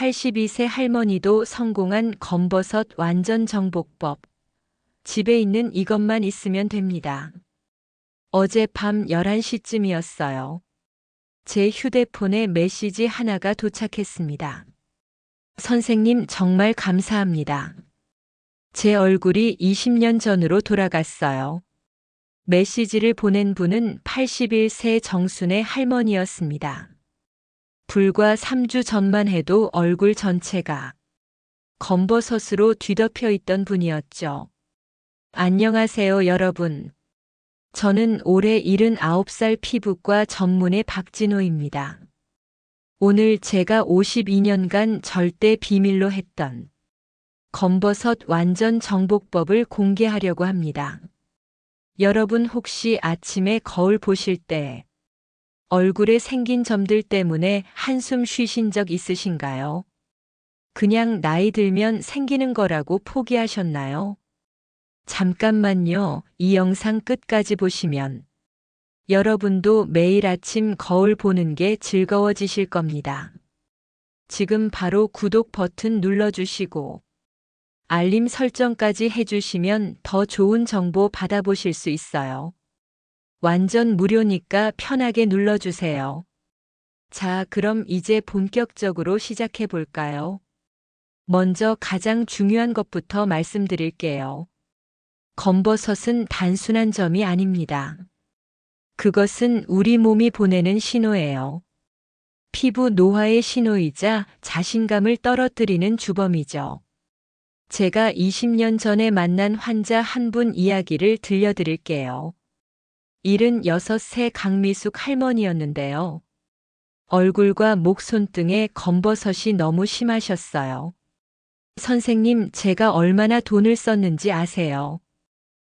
82세 할머니도 성공한 검버섯 완전 정복법. 집에 있는 이것만 있으면 됩니다. 어젯밤 11시쯤이었어요. 제 휴대폰에 메시지 하나가 도착했습니다. 선생님 정말 감사합니다. 제 얼굴이 20년 전으로 돌아갔어요. 메시지를 보낸 분은 81세 정순의 할머니였습니다. 불과 3주 전만 해도 얼굴 전체가 검버섯으로 뒤덮여 있던 분이었죠. 안녕하세요, 여러분. 저는 올해 79살 피부과 전문의 박진호입니다. 오늘 제가 52년간 절대 비밀로 했던 검버섯 완전 정복법을 공개하려고 합니다. 여러분 혹시 아침에 거울 보실 때 얼굴에 생긴 점들 때문에 한숨 쉬신 적 있으신가요? 그냥 나이 들면 생기는 거라고 포기하셨나요? 잠깐만요. 이 영상 끝까지 보시면 여러분도 매일 아침 거울 보는 게 즐거워지실 겁니다. 지금 바로 구독 버튼 눌러주시고 알림 설정까지 해주시면 더 좋은 정보 받아보실 수 있어요. 완전 무료니까 편하게 눌러주세요. 자, 그럼 이제 본격적으로 시작해 볼까요? 먼저 가장 중요한 것부터 말씀드릴게요. 검버섯은 단순한 점이 아닙니다. 그것은 우리 몸이 보내는 신호예요. 피부 노화의 신호이자 자신감을 떨어뜨리는 주범이죠. 제가 20년 전에 만난 환자 한 분 이야기를 들려드릴게요. 76 세 강미숙 할머니였는데요. 얼굴과 목 손등에 검버섯이 너무 심하셨어요. 선생님, 제가 얼마나 돈을 썼는지 아세요?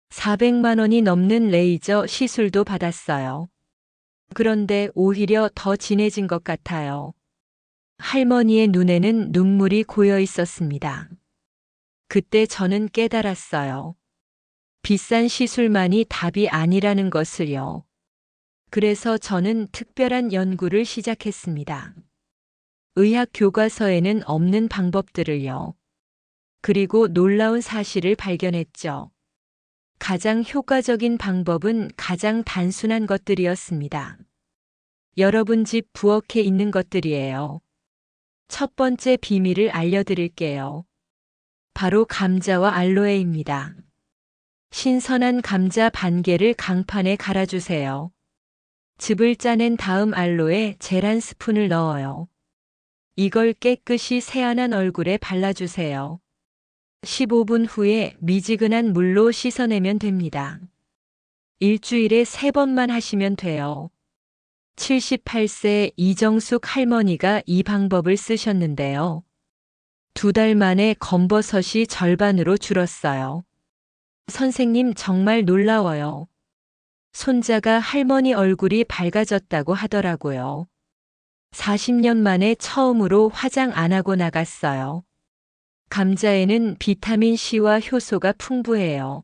400만 원이 넘는 레이저 시술도 받았어요. 그런데 오히려 더 진해진 것 같아요. 할머니의 눈에는 눈물이 고여 있었습니다. 그때 저는 깨달았어요. 비싼 시술만이 답이 아니라는 것을요. 그래서 저는 특별한 연구를 시작했습니다. 의학 교과서에는 없는 방법들을요. 그리고 놀라운 사실을 발견했죠. 가장 효과적인 방법은 가장 단순한 것들이었습니다. 여러분 집 부엌에 있는 것들이에요. 첫 번째 비밀을 알려드릴게요. 바로 감자와 알로에입니다. 신선한 감자 반 개를 강판에 갈아주세요. 즙을 짜낸 다음 알로에 젤한 스푼을 넣어요. 이걸 깨끗이 세안한 얼굴에 발라주세요. 15분 후에 미지근한 물로 씻어내면 됩니다. 일주일에 3번만 하시면 돼요. 78세 이정숙 할머니가 이 방법을 쓰셨는데요. 두 달 만에 검버섯이 절반으로 줄었어요. 선생님 정말 놀라워요. 손자가 할머니 얼굴이 밝아졌다고 하더라고요. 40년 만에 처음으로 화장 안 하고 나갔어요. 감자에는 비타민 C와 효소가 풍부해요.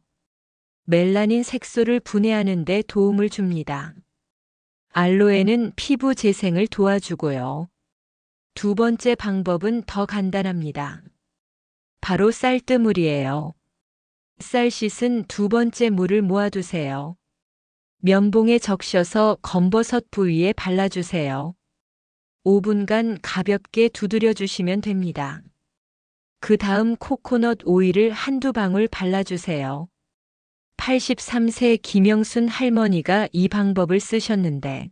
멜라닌 색소를 분해하는 데 도움을 줍니다. 알로에는 피부 재생을 도와주고요. 두 번째 방법은 더 간단합니다. 바로 쌀뜨물이에요. 쌀 씻은 두 번째 물을 모아두세요. 면봉에 적셔서 검버섯 부위에 발라주세요. 5분간 가볍게 두드려 주시면 됩니다. 그 다음 코코넛 오일을 한두 방울 발라주세요. 83세 김영순 할머니가 이 방법을 쓰셨는데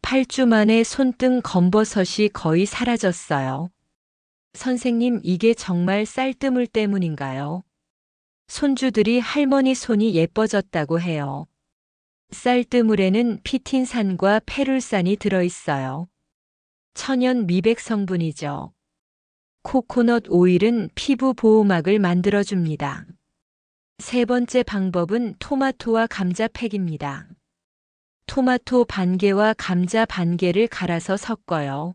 8주 만에 손등 검버섯이 거의 사라졌어요. 선생님, 이게 정말 쌀뜨물 때문인가요? 손주들이 할머니 손이 예뻐졌다고 해요. 쌀뜨물에는 피틴산과 페룰산이 들어있어요. 천연 미백 성분이죠. 코코넛 오일은 피부 보호막을 만들어줍니다. 세 번째 방법은 토마토와 감자 팩입니다. 토마토 반 개와 감자 반 개를 갈아서 섞어요.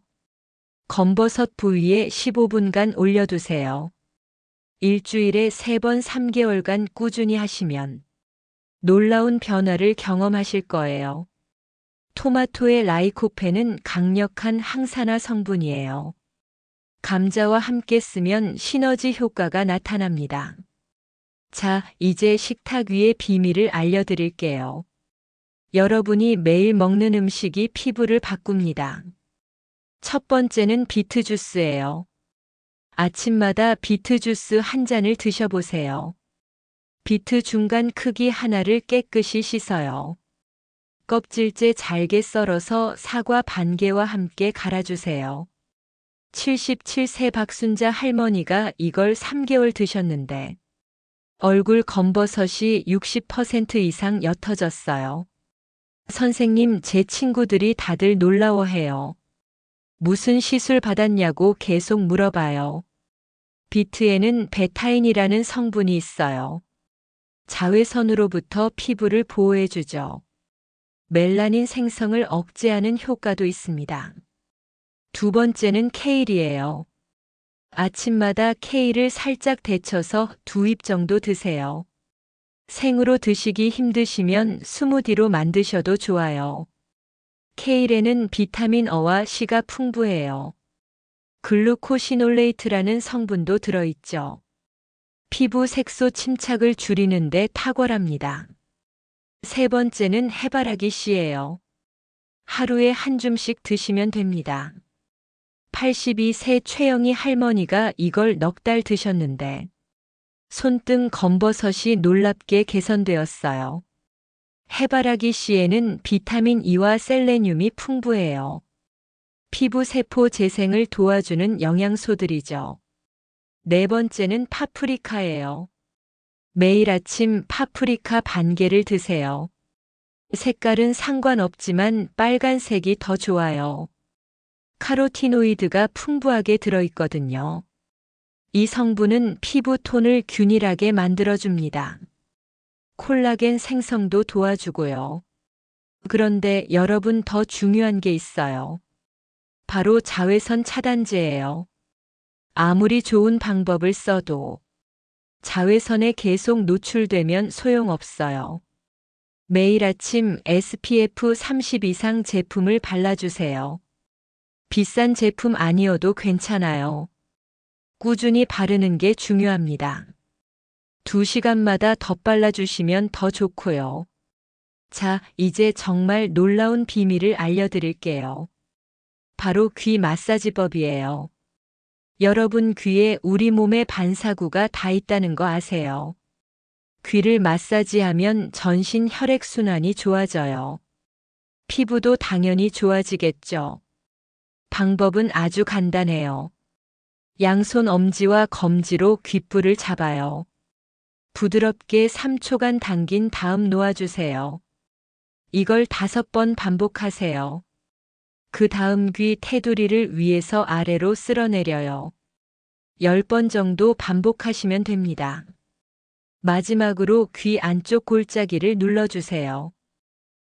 검버섯 부위에 15분간 올려두세요. 일주일에 3번 3개월간 꾸준히 하시면 놀라운 변화를 경험하실 거예요. 토마토의 라이코펜은 강력한 항산화 성분이에요. 감자와 함께 쓰면 시너지 효과가 나타납니다. 자, 이제 식탁 위의 비밀을 알려드릴게요. 여러분이 매일 먹는 음식이 피부를 바꿉니다. 첫 번째는 비트 주스예요. 아침마다 비트 주스 한 잔을 드셔보세요. 비트 중간 크기 하나를 깨끗이 씻어요. 껍질째 잘게 썰어서 사과 반 개와 함께 갈아주세요. 77세 박순자 할머니가 이걸 3개월 드셨는데 얼굴 검버섯이 60% 이상 옅어졌어요. 선생님, 제 친구들이 다들 놀라워해요. 무슨 시술 받았냐고 계속 물어봐요. 비트에는 베타인이라는 성분이 있어요. 자외선으로부터 피부를 보호해주죠. 멜라닌 생성을 억제하는 효과도 있습니다. 두 번째는 케일이에요. 아침마다 케일을 살짝 데쳐서 두 입 정도 드세요. 생으로 드시기 힘드시면 스무디로 만드셔도 좋아요. 케일에는 비타민 어와 C가 풍부해요. 글루코시놀레이트라는 성분도 들어있죠. 피부 색소 침착을 줄이는 데 탁월합니다. 세 번째는 해바라기 씨예요. 하루에 한 줌씩 드시면 됩니다. 82세 최영희 할머니가 이걸 넉 달 드셨는데 손등 검버섯이 놀랍게 개선되었어요. 해바라기 씨에는 비타민 E와 셀레늄이 풍부해요. 피부 세포 재생을 도와주는 영양소들이죠. 네 번째는 파프리카예요. 매일 아침 파프리카 반 개를 드세요. 색깔은 상관없지만 빨간색이 더 좋아요. 카로티노이드가 풍부하게 들어있거든요. 이 성분은 피부 톤을 균일하게 만들어줍니다. 콜라겐 생성도 도와주고요. 그런데 여러분 더 중요한 게 있어요. 바로 자외선 차단제예요. 아무리 좋은 방법을 써도 자외선에 계속 노출되면 소용없어요. 매일 아침 SPF 30 이상 제품을 발라주세요. 비싼 제품 아니어도 괜찮아요. 꾸준히 바르는 게 중요합니다. 2시간마다 덧발라주시면 더 좋고요. 자, 이제 정말 놀라운 비밀을 알려드릴게요. 바로 귀 마사지법이에요. 여러분 귀에 우리 몸의 반사구가 다 있다는 거 아세요? 귀를 마사지하면 전신 혈액순환이 좋아져요. 피부도 당연히 좋아지겠죠. 방법은 아주 간단해요. 양손 엄지와 검지로 귓불을 잡아요. 부드럽게 3초간 당긴 다음 놓아주세요. 이걸 다섯 번 반복하세요. 그 다음 귀 테두리를 위에서 아래로 쓸어내려요. 10번 정도 반복하시면 됩니다. 마지막으로 귀 안쪽 골짜기를 눌러주세요.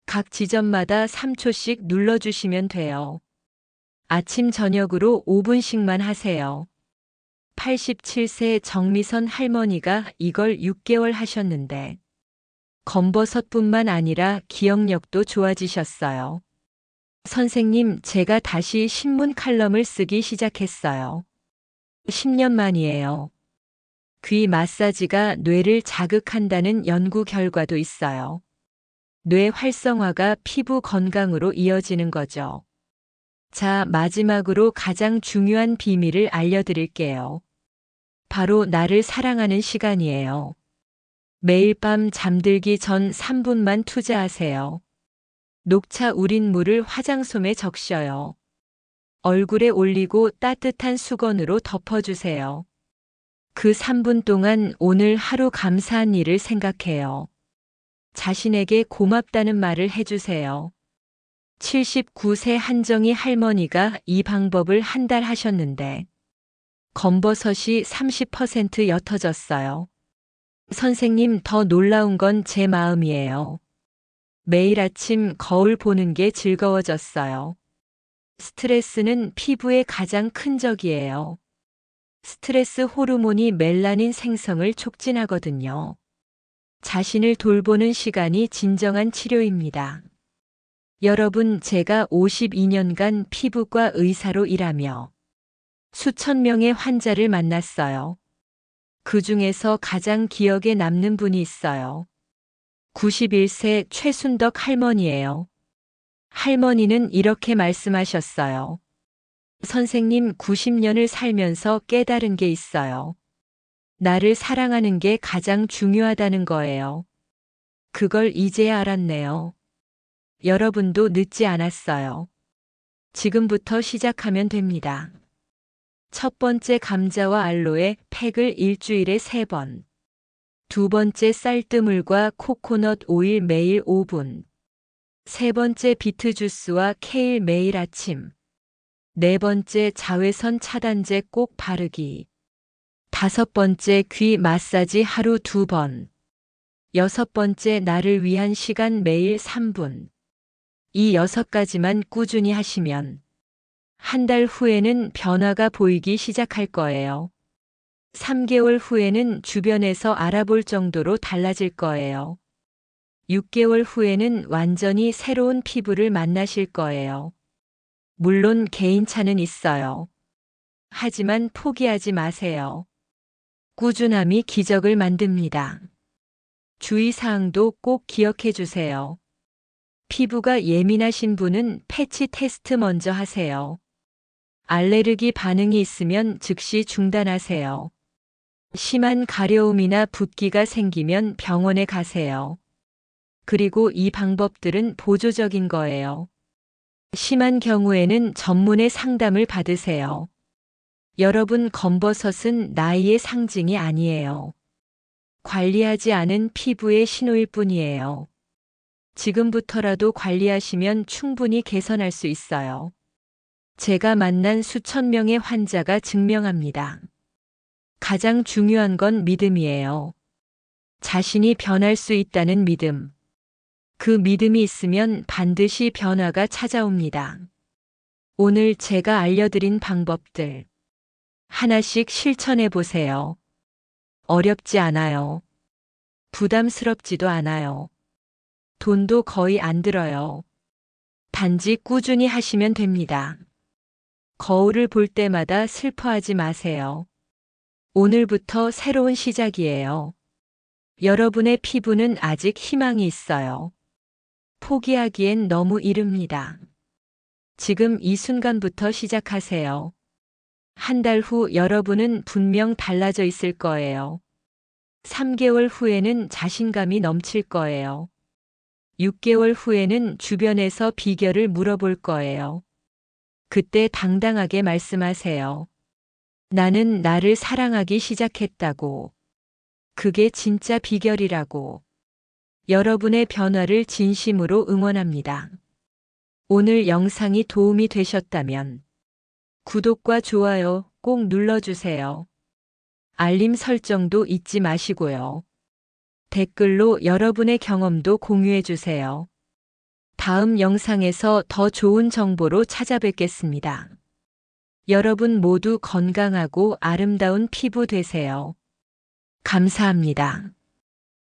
각 지점마다 3초씩 눌러주시면 돼요. 아침 저녁으로 5분씩만 하세요. 87세 정미선 할머니가 이걸 6개월 하셨는데 검버섯뿐만 아니라 기억력도 좋아지셨어요. 선생님, 제가 다시 신문 칼럼을 쓰기 시작했어요. 10년 만이에요. 귀 마사지가 뇌를 자극한다는 연구 결과도 있어요. 뇌 활성화가 피부 건강으로 이어지는 거죠. 자, 마지막으로 가장 중요한 비밀을 알려드릴게요. 바로 나를 사랑하는 시간이에요. 매일 밤 잠들기 전 3분만 투자하세요. 녹차 우린 물을 화장솜에 적셔요. 얼굴에 올리고 따뜻한 수건으로 덮어주세요. 그 3분 동안 오늘 하루 감사한 일을 생각해요. 자신에게 고맙다는 말을 해주세요. 79세 한정희 할머니가 이 방법을 한 달 하셨는데 검버섯이 30% 옅어졌어요. 선생님 더 놀라운 건 제 마음이에요. 매일 아침 거울 보는 게 즐거워졌어요. 스트레스는 피부의 가장 큰 적이에요. 스트레스 호르몬이 멜라닌 생성을 촉진하거든요. 자신을 돌보는 시간이 진정한 치료입니다. 여러분, 제가 52년간 피부과 의사로 일하며 수천 명의 환자를 만났어요. 그 중에서 가장 기억에 남는 분이 있어요. 91세 최순덕 할머니예요. 할머니는 이렇게 말씀하셨어요. 선생님 90년을 살면서 깨달은 게 있어요. 나를 사랑하는 게 가장 중요하다는 거예요. 그걸 이제야 알았네요. 여러분도 늦지 않았어요. 지금부터 시작하면 됩니다. 첫 번째 감자와 알로에 팩을 일주일에 3번. 두 번째 쌀뜨물과 코코넛 오일 매일 5분. 세 번째 비트 주스와 케일 매일 아침. 네 번째 자외선 차단제 꼭 바르기. 다섯 번째 귀 마사지 하루 두 번. 여섯 번째 나를 위한 시간 매일 3분. 이 여섯 가지만 꾸준히 하시면 한 달 후에는 변화가 보이기 시작할 거예요. 3개월 후에는 주변에서 알아볼 정도로 달라질 거예요. 6개월 후에는 완전히 새로운 피부를 만나실 거예요. 물론 개인차는 있어요. 하지만 포기하지 마세요. 꾸준함이 기적을 만듭니다. 주의사항도 꼭 기억해 주세요. 피부가 예민하신 분은 패치 테스트 먼저 하세요. 알레르기 반응이 있으면 즉시 중단하세요. 심한 가려움이나 붓기가 생기면 병원에 가세요. 그리고 이 방법들은 보조적인 거예요. 심한 경우에는 전문의 상담을 받으세요. 여러분 검버섯은 나이의 상징이 아니에요. 관리하지 않은 피부의 신호일 뿐이에요. 지금부터라도 관리하시면 충분히 개선할 수 있어요. 제가 만난 수천 명의 환자가 증명합니다. 가장 중요한 건 믿음이에요. 자신이 변할 수 있다는 믿음. 그 믿음이 있으면 반드시 변화가 찾아옵니다. 오늘 제가 알려드린 방법들. 하나씩 실천해 보세요. 어렵지 않아요. 부담스럽지도 않아요. 돈도 거의 안 들어요. 단지 꾸준히 하시면 됩니다. 거울을 볼 때마다 슬퍼하지 마세요. 오늘부터 새로운 시작이에요. 여러분의 피부는 아직 희망이 있어요. 포기하기엔 너무 이릅니다. 지금 이 순간부터 시작하세요. 한 달 후 여러분은 분명 달라져 있을 거예요. 3개월 후에는 자신감이 넘칠 거예요. 6개월 후에는 주변에서 비결을 물어볼 거예요. 그때 당당하게 말씀하세요. 나는 나를 사랑하기 시작했다고. 그게 진짜 비결이라고. 여러분의 변화를 진심으로 응원합니다. 오늘 영상이 도움이 되셨다면 구독과 좋아요 꼭 눌러주세요. 알림 설정도 잊지 마시고요. 댓글로 여러분의 경험도 공유해 주세요. 다음 영상에서 더 좋은 정보로 찾아뵙겠습니다. 여러분 모두 건강하고 아름다운 피부 되세요. 감사합니다.